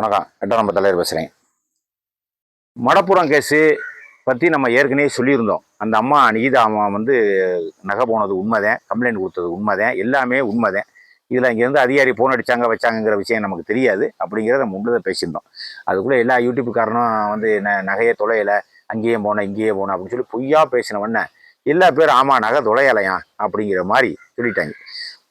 வணக்கம். எட்டாம் நம்பர் தலைவர் பேசுகிறேன் மடப்புறம் கேஸு பற்றி நம்ம ஏற்கனவே சொல்லியிருந்தோம். அந்த அம்மா அனிதா அம்மா வந்து நகை போனது உண்மைதான் கம்ப்ளைண்ட் கொடுத்தது உண்மைதான் எல்லாமே உண்மைதான். இதில் இங்கேருந்து அதிகாரி ஃபோன் அடிச்சாங்க வச்சாங்கங்கிற விஷயம் நமக்கு தெரியாது அப்படிங்கிறத நம்ம உள்ளதை பேசியிருந்தோம். அதுக்குள்ளே எல்லா யூடியூப்புக்காரனும் வந்து ந நகையை தொலையலை அங்கேயே போனேன் இங்கேயே போனேன் அப்படின்னு சொல்லி பொய்யா பேசினவொன்னே எல்லா பேரும் ஆமாம் நகை தொலையலையா? அப்படிங்கிற மாதிரி சொல்லிட்டாங்க.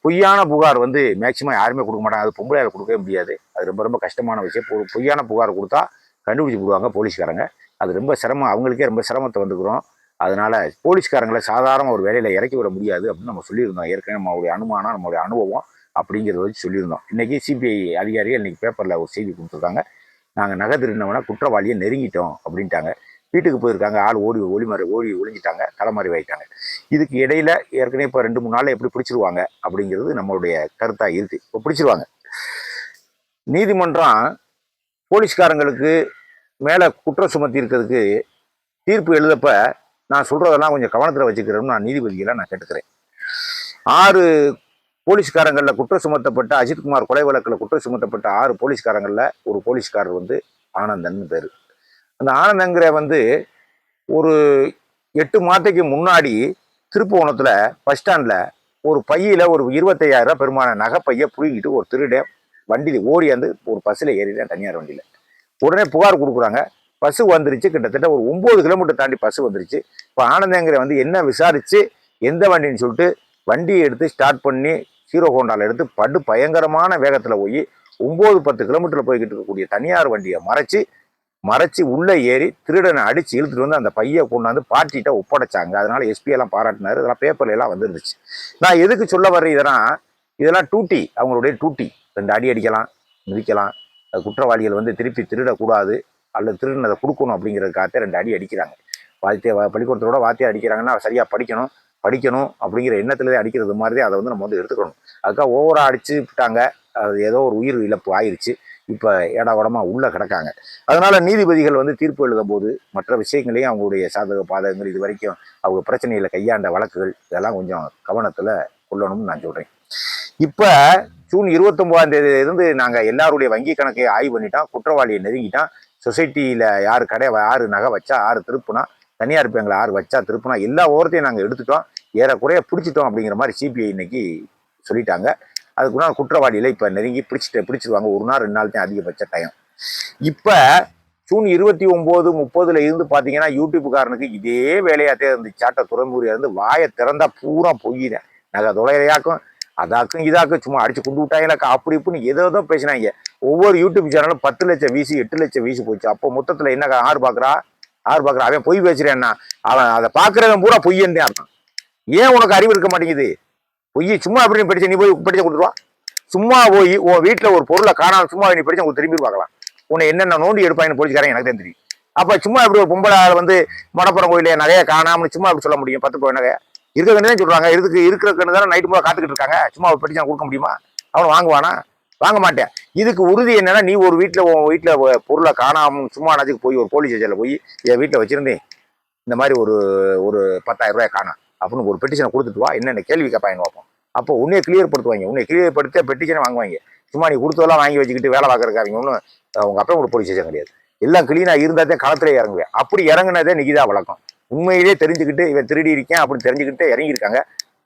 பொய்யான புகார் வந்து மேக்சிமம் யாருமே கொடுக்க மாட்டாங்க. அது பொம்பளையால் கொடுக்கவே முடியாது. அது ரொம்ப ரொம்ப கஷ்டமான விஷயம். ஒரு பொய்யான புகார் கொடுத்தா கண்டுபிடிச்சி போடுவாங்க போலீஸ்காரங்க. அது ரொம்ப சிரமம். அவங்களுக்கே ரொம்ப சிரமத்தை வந்துக்கிறோம். அதனால் போலீஸ்காரங்களை சாதாரண ஒரு வேலையில் இறக்கி விட முடியாது அப்படின்னு நம்ம சொல்லியிருந்தோம். ஏற்கனவே நம்மளுடைய அனுமானம் நம்மளுடைய அனுபவம் அப்படிங்கிறத வச்சு சொல்லியிருந்தோம். இன்றைக்கி சிபிஐ அதிகாரிகள் இன்றைக்கி பேப்பரில் ஒரு செய்தி கொடுத்துருக்காங்க. நாங்கள் நகை திருடினவனா குற்றவாளியை நெருங்கிட்டோம் அப்படின்ட்டாங்க. வீட்டுக்கு போயிருக்காங்க. ஆள் ஓடி ஒளிமறை ஓடி ஒளிஞ்சிட்டாங்க. தலைமறை வைட்டாங்க இதுக்கு இடையில ஏற்கனவே இப்போ ரெண்டு மூணு நாளில் எப்படி பிடிச்சிருவாங்க அப்படிங்கிறது நம்மளுடைய கருத்தாக இருக்குது இப்போ பிடிச்சிருவாங்க. நீதிமன்றம் போலீஸ்காரங்களுக்கு மேலே குற்றம் சுமத்தி இருக்கிறதுக்கு தீர்ப்பு எழுதப்ப நான் சொல்கிறதெல்லாம் கொஞ்சம் கவனத்தில் வச்சுக்கிறேன்னு நான் நீதிபதிகளை நான் கேட்டுக்கிறேன். ஆறு போலீஸ்காரங்களில் குற்றம் சுமத்தப்பட்ட அஜித்குமார் கொலை வழக்கில் குற்றம் சுமத்தப்பட்ட ஆறு போலீஸ்காரங்களில் ஒரு போலீஸ்காரர் வந்து ஆனந்தன் பேர். அந்த ஆனந்தங்கிற வந்து ஒரு எட்டு மாதத்துக்கு முன்னாடி திருப்புவனத்தில் பஸ் ஸ்டாண்டில் ஒரு பையில் ஒரு இருபத்தையாயிரம் பெருமான நகைப்பையை புழுங்கிட்டு ஒரு திருடன் வண்டியில் ஓடியாந்து ஒரு பஸ்ஸில் ஏறிட்டேன் தனியார் வண்டியில். உடனே புகார் கொடுக்குறாங்க. பஸ்ஸு வந்துருச்சு. கிட்டத்தட்ட ஒரு ஒம்பது கிலோமீட்டர் தாண்டி பஸ் வந்துருச்சு. இப்போ ஆனந்தங்கிற வந்து என்ன விசாரித்து எந்த வண்டின்னு சொல்லிட்டு வண்டியை எடுத்து ஸ்டார்ட் பண்ணி ஹீரோ ஹோண்டாவில் எடுத்து படு பயங்கரமான வேகத்தில் போய் ஒம்பது பத்து கிலோமீட்டரில் போய்கிட்டு இருக்கக்கூடிய தனியார் வண்டியை மறைச்சி மறைச்சி உள்ளே ஏறி திருடனை அடித்து இழுத்துட்டு வந்து அந்த பையை கொண்டாந்து பார்ட்டிகிட்ட ஒப்படைச்சாங்க. அதனால் எஸ்பி எல்லாம் இதெல்லாம் பேப்பர்ல எல்லாம் வந்துருந்துச்சு. நான் எதுக்கு சொல்ல வர்றேன் இதெல்லாம்? இதெல்லாம் டூட்டி அவங்களுடைய டூட்டி. ரெண்டு அடி அடிக்கலாம் மிதிக்கலாம். குற்றவாளிகள் வந்து திருப்பி திருடக்கூடாது அல்லது திருடினதை கொடுக்கணும் அப்படிங்கிறதுக்காக ரெண்டு அடி அடிக்கிறாங்க. வாத்திய பள்ளிக்கூடத்தோட வாத்தியம் அடிக்கிறாங்கன்னா சரியாக படிக்கணும் படிக்கணும் அப்படிங்கிற எண்ணத்துலேயே அடிக்கிறது மாதிரி அதை வந்து நம்ம வந்து எடுத்துக்கணும். அதுக்காக ஓவராக அடிச்சு விட்டாங்க. அது ஏதோ ஒரு உயிர் இழப்பு ஆயிடுச்சு இப்போ ஏடா உடமா உள்ளே கிடக்காங்க. அதனால் நீதிபதிகள் வந்து தீர்ப்பு எழுத போது மற்ற விஷயங்களையும் அவங்களுடைய சாதக பாதகங்கள் இது வரைக்கும் அவங்க பிரச்சனையில் கையாண்ட வழக்குகள் இதெல்லாம் கொஞ்சம் கவனத்தில் கொள்ளணும்னு நான் சொல்கிறேன் இப்போ ஜூன் இருபத்தொம்போதாம் தேதி இருந்து நாங்கள் எல்லாருடைய வங்கி கணக்கை ஆய்வு பண்ணிட்டோம். குற்றவாளியை நெருங்கிட்டான் சொசைட்டியில் யார் கடை யார் நகை வச்சா யார் திருப்புனா தனியார் பேங்கில் யார் வச்சா திருப்புனா எல்லா ஓரத்தையும் நாங்கள் எடுத்துட்டோம். ஏறக்குறைய பிடிச்சிட்டோம் அப்படிங்கிற மாதிரி சிபிஐ இன்னைக்கு சொல்லிட்டாங்க. அதுக்குன்னா குற்றவாளியில் இப்போ நெருங்கி பிடிச்சிட்டு பிடிச்சிருவாங்க. ஒரு நாள் ரெண்டு நாள் தான் அதிகபட்ச டைம் இப்போ ஜூன் இருபத்தி ஒம்போது முப்பதுல இருந்து பார்த்தீங்கன்னா யூடியூப்காரனுக்கு இதே வேலையாத்தே இருந்துச்சு. சாட்டை துறைமுறையாக இருந்து வாயை திறந்தா பூரா பொய்யிறேன் நகை தொலையாக்கும் அதாக்கும் இதாக்கும் சும்மா அடிச்சு கொண்டு விட்டாங்களாக்கா அப்படி இப்படின்னு ஏதோ ஏதோ பேசினாங்க. ஒவ்வொரு யூடியூப் சேனலும் பத்து லட்சம் வீசி எட்டு லட்சம் வீசி போச்சு. அப்போ மொத்தத்தில் என்ன ஆறு பார்க்குறா ஆறு பார்க்குறா அவன் பொய் பேசுறேன்னா அவன் அதை பார்க்குறவன் பூரா பொய்யன்னு அர்த்தம். ஏன் உனக்கு அறிவு இருக்க மாட்டேங்குது? பொய் சும்மா அப்படின்னு படிச்ச நீ போய் படிச்ச கொடுத்துருவா? சும்மா போய் உன் வீட்டில் ஒரு பொருளை காணாம சும்மா நீ படிச்சு உங்களுக்கு திரும்பி பார்க்கலாம். உன்னை என்னென்ன நோண்டி எடுப்பாங்கன்னு போலீஸ்காரன் எனக்கு தான் தெரியும். அப்போ சும்மா இப்படி ஒரு பொம்பளை வந்து மடப்புறம் கோயிலே நகையை காணாமல் சும்மா அப்படி சொல்ல முடியும்? பத்து போய் இருக்க கண்ணு தான் சொல்றாங்க. இருக்கு இருக்கிற கண்ணு தானே நைட்டு மூலம் காத்துக்கிட்டு இருக்காங்க. சும்மா அவர் படிச்சு கொடுக்க முடியுமா? அவன் வாங்குவானா? வாங்க மாட்டேன். இதுக்கு உறுதி என்னன்னா நீ ஒரு வீட்டில் உன் வீட்டில் பொருளை காணாம சும்மா நாச்சுக்கு போய் ஒரு போலீஸ் ஸ்டேஷனில் போய் என் வீட்டில் வச்சிருந்தேன் இந்த மாதிரி ஒரு ஒரு பத்தாயிரம் ரூபாய் காணும் அப்படின்னு ஒரு பெட்டிஷனை கொடுத்துட்டு வா. என்னென்ன கேள்வி கேட்பாங்க பார்ப்போம். அப்போ உன்னைய கிளியர் படுத்துவாங்க. உன்னை கிளியர் படுத்த பெட்டிஷனை வாங்குவாங்க. சும்மா நீ கொடுத்ததெல்லாம் வாங்கி வச்சுக்கிட்டு வேலை பார்க்கறதுக்கு ஒன்றும் அவங்க அப்பா ஒரு போலீஸ் ஸ்டேஷன் கிடையாது. எல்லாம் கிளீனாக இருந்தால் தான் களத்திலே இறங்குவேன். அப்படி இறங்குனதே நிகிதா வழக்கம். உண்மையிலே தெரிஞ்சுக்கிட்டு இவன் திருடி இருக்கேன் அப்படின்னு தெரிஞ்சுக்கிட்டு இறங்கியிருக்காங்க.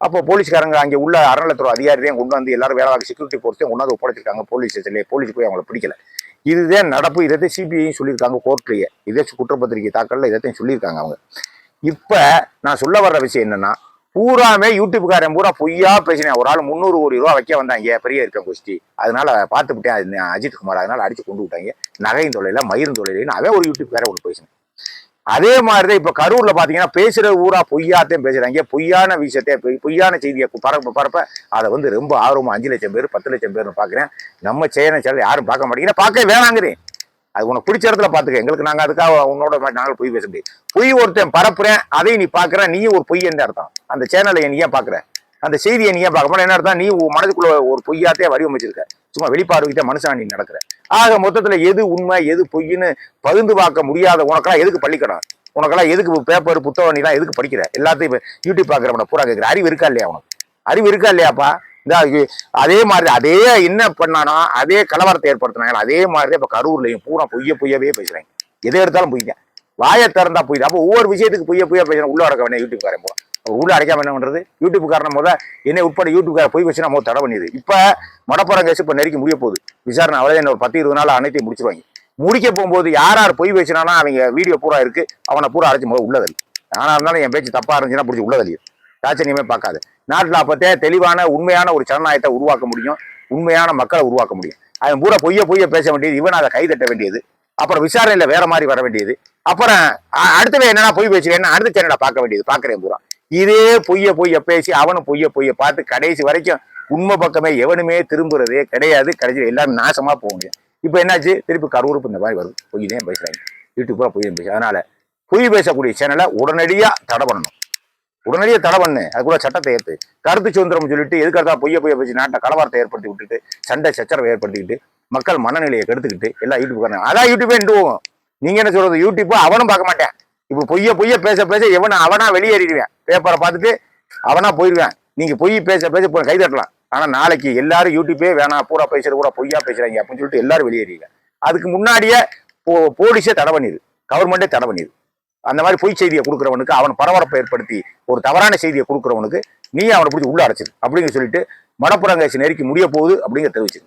அப்போ போலீஸ்காரங்க அங்கே உள்ள அறநிலைத்துறை அதிகாரியையும் கொண்டு வந்து எல்லாரும் வேலை பார்க்க செக்யூரிட்டி போர்ஸையும் கொண்டு வந்து ஒப்படைச்சிருக்காங்க போலீஸ் ஸ்டேஷன்லேயே போலீஸ் போய் அவங்கள பிடிக்கல. இதுதான் நடப்பு. இதை சிபிஐயும் சொல்லியிருக்காங்க கோர்ட்லேயே இதே குற்றப்பத்திரிகை தாக்கல்ல இதைத்தையும் சொல்லியிருக்காங்க அவங்க. இப்போ நான் சொல்ல வர்ற விஷயம் என்னென்னா பூராமே யூடியூப்காரன் பூரா பொய்யா பேசினேன் ஒரு ஆள் முந்நூறு கோடி ரூபா வைக்க வந்தாங்க. பெரிய இருக்கேன் குஸ்தி அதனால பார்த்து விட்டேன் அஜித் குமார். அதனால அடிச்சு கொண்டு விட்டாங்க. நகையின் தொழில மயிரும் தொழிலையும் நான் ஒரு யூடியூப் ஒன்று பேசினேன். அதே மாதிரி தான் இப்போ கரூரில் பார்த்தீங்கன்னா பேசுகிற ஊரா பொய்யாத்தையும் பேசுறாங்க. பொய்யான விஷயத்தை பொய்- பொய்யான செய்தியை பரப்ப பரப்ப அதை வந்து ரொம்ப ஆர்வமாக அஞ்சு லட்சம் பேர் பத்து லட்சம் பேர்னு பார்க்குறேன் நம்ம செய்யணும் சேனல் யாரும் பார்க்க மாட்டேங்கிறேன் பார்க்க வேணாங்கிறேன். அது உனக்கு பிடிச்ச இடத்துல பார்த்துக்க எங்களுக்கு நாங்கள் அதுக்காக உன்னோட மாதிரி நாங்கள் பொய் பேச முடியும் பொய் ஒருத்தன் பரப்புறேன் அதையும் நீ பார்க்குறேன் நீயும் ஒரு பொய் என்று அர்த்தம். அந்த சேனலை நீ ஏன் பார்க்குற அந்த செய்தியை நீ ஏன் பார்க்க மாட்டே என்ன அர்த்தம் நீ உன் மனதுக்குள்ள ஒரு பொய்யாத்தே வடிவமைச்சிருக்க. சும்மா வெளிப்பாடுகிட்ட மனுஷனா நீ நடக்கிற. ஆக மொத்தத்துல எது உண்மை எது பொய்ன்னு பகிர்ந்து பார்க்க முடியாத உனக்கெல்லாம் எதுக்கு பள்ளிக்கடம்? உனக்கெல்லாம் எதுக்கு பேப்பர் புத்தகம் நீலாம் எதுக்கு படிக்கிற? எல்லாத்தையும் யூடியூப் பார்க்குறவனை பூரா கேட்குற அறிவு இருக்கா இல்லையா உனக்கு? அறிவு இருக்கா இல்லையாப்பா? இந்த அதே மாதிரி அதே என்ன பண்ணானா அதே கலவரத்தை ஏற்படுத்தினாங்க அதே மாதிரி இப்போ கரூர்லையும் பூரா பொய்ய பொய்யவே பேசுறாங்க. எதை எடுத்தாலும் பொய்ங்க. வாயை திறந்தா பொய்யுது அப்போ ஒவ்வொரு விஷயத்துக்கு பொய்ய பொய்யா பேசுகிறேன் உள்ள வரக்க வேண்டிய யூடியூப் காரன் போல. உள்ள அடைக்காம என்ன பண்றது? யூடியூப் காரணம் போத என்னை உட்பட யூடியூப் போய் வச்சு நம்ம தடை பண்ணிடுது இப்ப மடப்புறம் கேஸ் இப்ப நெருக்கி முடிய போகுது. விசாரணை அவ்வளோ என்ன ஒரு பத்து இருபது நாள் அனைத்தையும் முடிச்சிருவாங்க. முடிக்க போகும்போது யார் யார் பொய் வச்சுனானா அவங்க வீடியோ பூரா இருக்கு. அவனை பூரா அரைச்சி போது உள்ளதல் ஆனா இருந்தாலும் என் பேச்சு தப்பா இருந்துச்சுன்னா பிடிச்சி உள்ளதல் தாச்சனியமே பார்க்காது. நாட்டில் அப்பத்தே தெளிவான உண்மையான ஒரு ஜனநாயகத்தை உருவாக்க முடியும். உண்மையான மக்களை உருவாக்க முடியும். அவன் பூரா பொய்ய பொய்ய பேச வேண்டியது இவன் அதை கைதட்ட வேண்டியது. அப்புறம் விசாரணையில வேற மாதிரி வர வேண்டியது. அப்புறம் அடுத்தவே அடுத்தவன் என்னன்னா பொய் பேசுறேன்னா அடுத்த சேனலை பார்க்க வேண்டியது. பார்க்குறேன் பூரா. இதே பொய்ய பொய்ய பேசி அவனும் பொய்ய பொய்ய பார்த்து கடைசி வரைக்கும் உண்மை பக்கமே எவனுமே திரும்புறதே கிடையாது. கடைசியில் எல்லாரும் நாசமா போக முடியும் இப்போ என்னாச்சு? திருப்பி கரூருக்கு இந்த மாதிரி வருது. பொய் தான் பேசுறாங்க யூடியூப் பூரா பொய் அதனால பொய் பேசக்கூடிய சேனலை உடனடியா தடை பண்ணணும். உடனடியாக தடை பண்ணு. அது கூட சட்டத்தை ஏற்று கருத்து சுதந்திரம் சொல்லிட்டு எதுக்கடுத்தா பொய்ய பொய்ய பேசி நாட்டை கலவரத்தை ஏற்படுத்தி விட்டுட்டு சண்டை சச்சரவை ஏற்படுத்திக்கிட்டு மக்கள் மனநிலையை கெடுத்துக்கிட்டு எல்லாம் யூடியூப் காரணம். அதான் யூடியூபே நின்று போகும். நீங்க என்ன சொல்றது? யூடியூப்போ அவனும் பார்க்க மாட்டேன். இப்போ பொய்ய பொய்ய பேச பேச எவனை அவனா வெளியேறிடுவேன். பேப்பரை பார்த்துட்டு அவனா போயிடுவேன். நீங்க பொய் பேச பேச போய் கை தட்டலாம் ஆனா நாளைக்கு எல்லாரும் யூடியூப்பே வேணாம் பூரா பேசுறது கூட பொய்யா பேசுறாங்க அப்படின்னு சொல்லிட்டு எல்லாரும் வெளியேறிங்க அதுக்கு முன்னாடியே போ- போலீஸே தடை பண்ணிடு கவர்மெண்டே தடை பண்ணிடு அந்த மாதிரி பொய் செய்தியை கொடுக்குறவனுக்கு அவன் பரபரப்பை ஏற்படுத்தி ஒரு தவறான செய்தியை கொடுக்குறவனுக்கு நீ அவனை பிடிச்சி உள்ள அடைச்சிரு. அப்படிங்க சொல்லிட்டு மடப்புறங்காய்ச்சி நெருக்கி முடிய போகுது அப்படிங்கிற தெரிவிச்சிரு